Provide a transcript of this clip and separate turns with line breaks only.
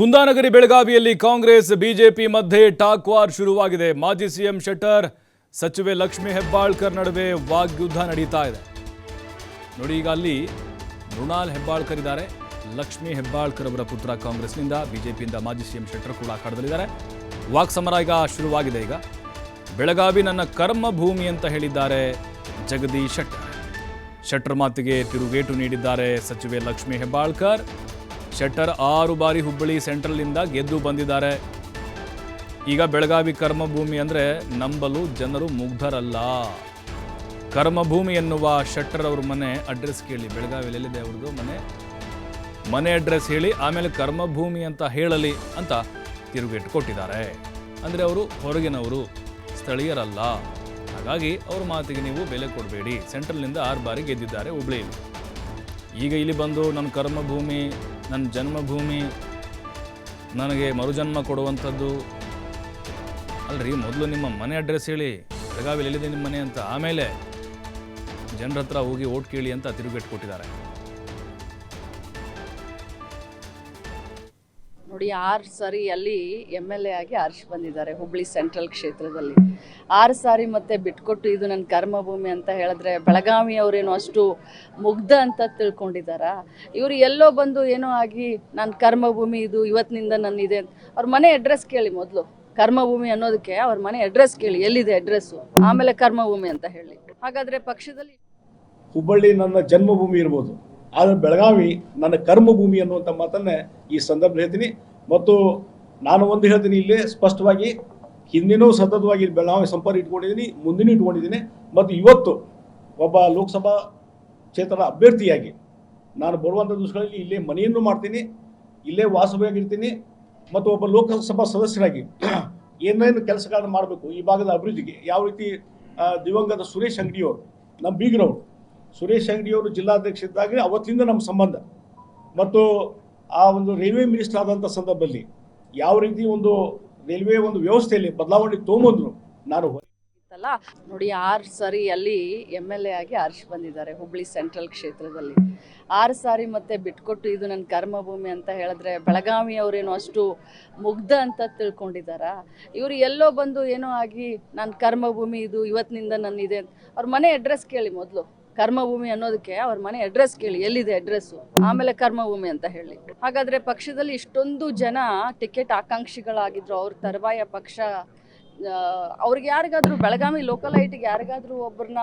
ಕುಂದಾನಗರಿ ಬೆಳಗಾವಿಯಲ್ಲಿ ಕಾಂಗ್ರೆಸ್, ಬಿಜೆಪಿ ಮಧ್ಯೆ talk war ಶುರುವಾಗಿದೆ. ಮಾಜಿ ಸಿಎಂ ಶೆಟ್ಟರ್, ಸಚಿವೆ ಲಕ್ಷ್ಮಿ ಹೆಬ್ಬಾಳ್ಕರ್ ನಡುವೆ ವಾಗ್ಯುದ್ಧ ನಡೀತಾ ಇದೆ. ನೋಡಿ ಈಗ ಅಲ್ಲಿ ಮೃಣಾಲ್ ಹೆಬ್ಬಾಳ್ಕರ್ ಇದ್ದಾರೆ. ಲಕ್ಷ್ಮಿ ಹೆಬ್ಬಾಳ್ಕರ್ ಅವರ ಪುತ್ರ ಕಾಂಗ್ರೆಸ್ನಿಂದ, ಬಿಜೆಪಿಯಿಂದ ಮಾಜಿ ಸಿಎಂ ಶೆಟ್ಟರ್ ಕೂಡ ಅಖಾಡದಲ್ಲಿದ್ದಾರೆ ವಾಕ್ ಸಮರ ಈಗ ಶುರುವಾಗಿದೆ ಈಗ. ಬೆಳಗಾವಿ ನನ್ನ ಕರ್ಮ ಭೂಮಿ ಅಂತ ಹೇಳಿದ್ದಾರೆ ಜಗದೀಶ್ ಶೆಟ್ಟರ್. ಶೆಟ್ಟರ್ ಮಾತಿಗೆ ತಿರುಗೇಟು ನೀಡಿದ್ದಾರೆ ಸಚಿವೆ ಲಕ್ಷ್ಮಿ ಹೆಬ್ಬಾಳ್ಕರ್. ಶೆಟ್ಟರ್ ಆರು ಬಾರಿ ಹುಬ್ಬಳ್ಳಿ ಸೆಂಟ್ರಲ್ನಿಂದ ಗೆದ್ದು ಬಂದಿದ್ದಾರೆ. ಈಗ ಬೆಳಗಾವಿ ಕರ್ಮಭೂಮಿ ಅಂದರೆ ನಂಬಲು ಜನರು ಮುಗ್ಧರಲ್ಲ. ಕರ್ಮಭೂಮಿ ಎನ್ನುವ ಶೆಟ್ಟರ್ ಅವ್ರ ಮನೆ ಅಡ್ರೆಸ್ ಕೇಳಿ. ಬೆಳಗಾವಿಯಲ್ಲಿ ಎಲ್ಲಿದೆ ಅವ್ರದ್ದು ಮನೆ? ಮನೆ ಅಡ್ರೆಸ್ ಹೇಳಿ, ಆಮೇಲೆ ಕರ್ಮಭೂಮಿ ಅಂತ ಹೇಳಲಿ ಅಂತ ತಿರುಗೇಟು ಕೊಟ್ಟಿದ್ದಾರೆ. ಅಂದರೆ ಅವರು ಹೊರಗಿನವರು, ಸ್ಥಳೀಯರಲ್ಲ. ಹಾಗಾಗಿ ಅವ್ರ ಮಾತಿಗೆ ನೀವು ಬೆಲೆ ಕೊಡಬೇಡಿ. ಸೆಂಟ್ರಲ್ನಿಂದ ಆರು ಬಾರಿ ಗೆದ್ದಿದ್ದಾರೆ ಹುಬ್ಳಿಯಲ್ಲಿ ಈಗ ಇಲ್ಲಿ ಬಂದು ನನ್ನ ಕರ್ಮಭೂಮಿ, ನನ್ನ ಜನ್ಮಭೂಮಿ, ನನಗೆ ಮರುಜನ್ಮ ಕೊಡುವಂಥದ್ದು. ಅಲ್ರಿ, ಮೊದಲು ನಿಮ್ಮ ಮನೆ ಅಡ್ರೆಸ್ ಹೇಳಿ. ಬೆಳಗಾವಿಲಿ ಎಲ್ಲಿದೆ ನಿಮ್ಮ ಮನೆ ಅಂತ. ಆಮೇಲೆ ಜನರ ಹೋಗಿ ಓಟ್ ಕೇಳಿ ಅಂತ ತಿರುಗೇಟ್ ಕೊಟ್ಟಿದ್ದಾರೆ.
ನೋಡಿ, ಆರು ಸಾರಿ ಅಲ್ಲಿ ಎಂ ಎಲ್ ಎ ಆಗಿ ಆರ್ಶ್ ಬಂದಿದ್ದಾರೆ ಹುಬ್ಳಿ ಸೆಂಟ್ರಲ್ ಕ್ಷೇತ್ರದಲ್ಲಿ. ಆರು ಸಾರಿ ಮತ್ತೆ ಬಿಟ್ಕೊಟ್ಟು ಇದು ನನ್ನ ಕರ್ಮಭೂಮಿ ಅಂತ ಹೇಳಿದ್ರೆ ಬೆಳಗಾವಿ ಅವರೇನೋ ಅಷ್ಟು ಮುಗ್ಧ ಅಂತ ತಿಳ್ಕೊಂಡಿದ್ದಾರ? ಇವರು ಎಲ್ಲೋ ಬಂದು ಏನೋ ಆಗಿ ನನ್ನ ಕರ್ಮಭೂಮಿ ಇದು ಇವತ್ತಿನಿಂದ ನನ್ನ ಇದೆ ಅವ್ರ ಮನೆ ಅಡ್ರೆಸ್ ಕೇಳಿ ಮೊದಲು. ಕರ್ಮಭೂಮಿ ಅನ್ನೋದಕ್ಕೆ ಅವ್ರ ಮನೆ ಅಡ್ರೆಸ್ ಕೇಳಿ, ಎಲ್ಲಿದೆ ಅಡ್ರೆಸ್ಸು ಆಮೇಲೆ ಕರ್ಮಭೂಮಿ ಅಂತ ಹೇಳಿ. ಹಾಗಾದ್ರೆ ಪಕ್ಷದಲ್ಲಿ
ಹುಬ್ಬಳ್ಳಿ ನನ್ನ ಜನ್ಮಭೂಮಿ ಇರ್ಬೋದು. ಆದರೆ ಬೆಳಗಾವಿ ನನ್ನ ಕರ್ಮಭೂಮಿ ಅನ್ನುವಂಥ ಮಾತನ್ನೇ ಈ ಸಂದರ್ಭ ಹೇಳ್ತೀನಿ. ಮತ್ತು ನಾನು ಒಂದು ಹೇಳ್ತೀನಿ ಇಲ್ಲೇ ಸ್ಪಷ್ಟವಾಗಿ, ಹಿಂದಿನೂ ಸತತವಾಗಿ ಬೆಳಗಾವಿ ಸಂಪರ್ಕ ಇಟ್ಕೊಂಡಿದ್ದೀನಿ, ಮುಂದಿನೂ ಇಟ್ಕೊಂಡಿದ್ದೀನಿ. ಮತ್ತು ಇವತ್ತು ಒಬ್ಬ ಲೋಕಸಭಾ ಕ್ಷೇತ್ರದ ಅಭ್ಯರ್ಥಿಯಾಗಿ ನಾನು ಬರುವಂಥ ದಿವಸಗಳಲ್ಲಿ ಇಲ್ಲೇ ಮನೆಯನ್ನು ಮಾಡ್ತೀನಿ, ಇಲ್ಲೇ ವಾಸವಾಗಿರ್ತೀನಿ. ಮತ್ತು ಒಬ್ಬ ಲೋಕಸಭಾ ಸದಸ್ಯರಾಗಿ ಏನೇನು ಕೆಲಸಗಳನ್ನು ಮಾಡಬೇಕು, ಈ ಭಾಗದ ಅಭಿವೃದ್ಧಿಗೆ ಯಾವ ರೀತಿ ದಿವಂಗತ ಸುರೇಶ್ ಅಂಗಡಿಯವರು, ನಮ್ಮ ಬೀಗ್ರವರು ಸುರೇಶ್ ಅಂಗಡಿಯವರು ಜಿಲ್ಲಾಧ್ಯಕ್ಷ ಇದ್ದಾಗ ಅವತ್ತಿಂದ ನಮ್ಮ ಸಂಬಂಧ. ಮತ್ತು ಆ ಒಂದು ರೈಲ್ವೆ ಮಿನಿಸ್ಟರ್ ಆದಂಥ ಸಂದರ್ಭದಲ್ಲಿ ಯಾವ ರೀತಿ ಒಂದು ರೈಲ್ವೆ ಒಂದು ವ್ಯವಸ್ಥೆಯಲ್ಲಿ ಬದಲಾವಣೆ ತೊಗೊಂಬಂದ್ರು ನಾನು
ನೋಡಿ ಆರು ಸಾರಿ ಅಲ್ಲಿ ಎಂ ಎಲ್ ಎ ಆಗಿ ಆರ್ಶ್ ಬಂದಿದ್ದಾರೆ ಹುಬ್ಳಿ ಸೆಂಟ್ರಲ್ ಕ್ಷೇತ್ರದಲ್ಲಿ. ಆರು ಸಾರಿ ಮತ್ತೆ ಬಿಟ್ಕೊಟ್ಟು ಇದು ನನ್ನ ಕರ್ಮಭೂಮಿ ಅಂತ ಹೇಳಿದ್ರೆ ಬೆಳಗಾವಿ ಅವರೇನೋ ಅಷ್ಟು ಮುಗ್ಧ ಅಂತ ತಿಳ್ಕೊಂಡಿದ್ದಾರ? ಇವರು ಎಲ್ಲೋ ಬಂದು ಏನೋ ಆಗಿ ನನ್ನ ಕರ್ಮಭೂಮಿ ಇದು ಇವತ್ತಿನಿಂದ ನನ್ನ ಇದೆ ಅವ್ರ ಮನೆ ಅಡ್ರೆಸ್ ಕೇಳಿ ಮೊದಲು. ಕರ್ಮಭೂಮಿ ಅನ್ನೋದಕ್ಕೆ ಅವ್ರ ಮನೆ ಅಡ್ರೆಸ್ ಕೇಳಿ, ಎಲ್ಲಿದೆ ಅಡ್ರೆಸ್ಸು ಆಮೇಲೆ ಕರ್ಮಭೂಮಿ ಅಂತ ಹೇಳಿ. ಹಾಗಾದ್ರೆ ಪಕ್ಷದಲ್ಲಿ ಇಷ್ಟೊಂದು ಜನ ಟಿಕೆಟ್ ಆಕಾಂಕ್ಷಿಗಳಾಗಿದ್ರು, ಅವ್ರ ತರುವಾಯ ಪಕ್ಷ ಅವ್ರಿಗೆ ಯಾರಿಗಾದ್ರೂ ಬೆಳಗಾವಿ ಲೋಕಲ್ ಐಟಿಗೆ ಯಾರಿಗಾದ್ರೂ ಒಬ್ಬರನ್ನ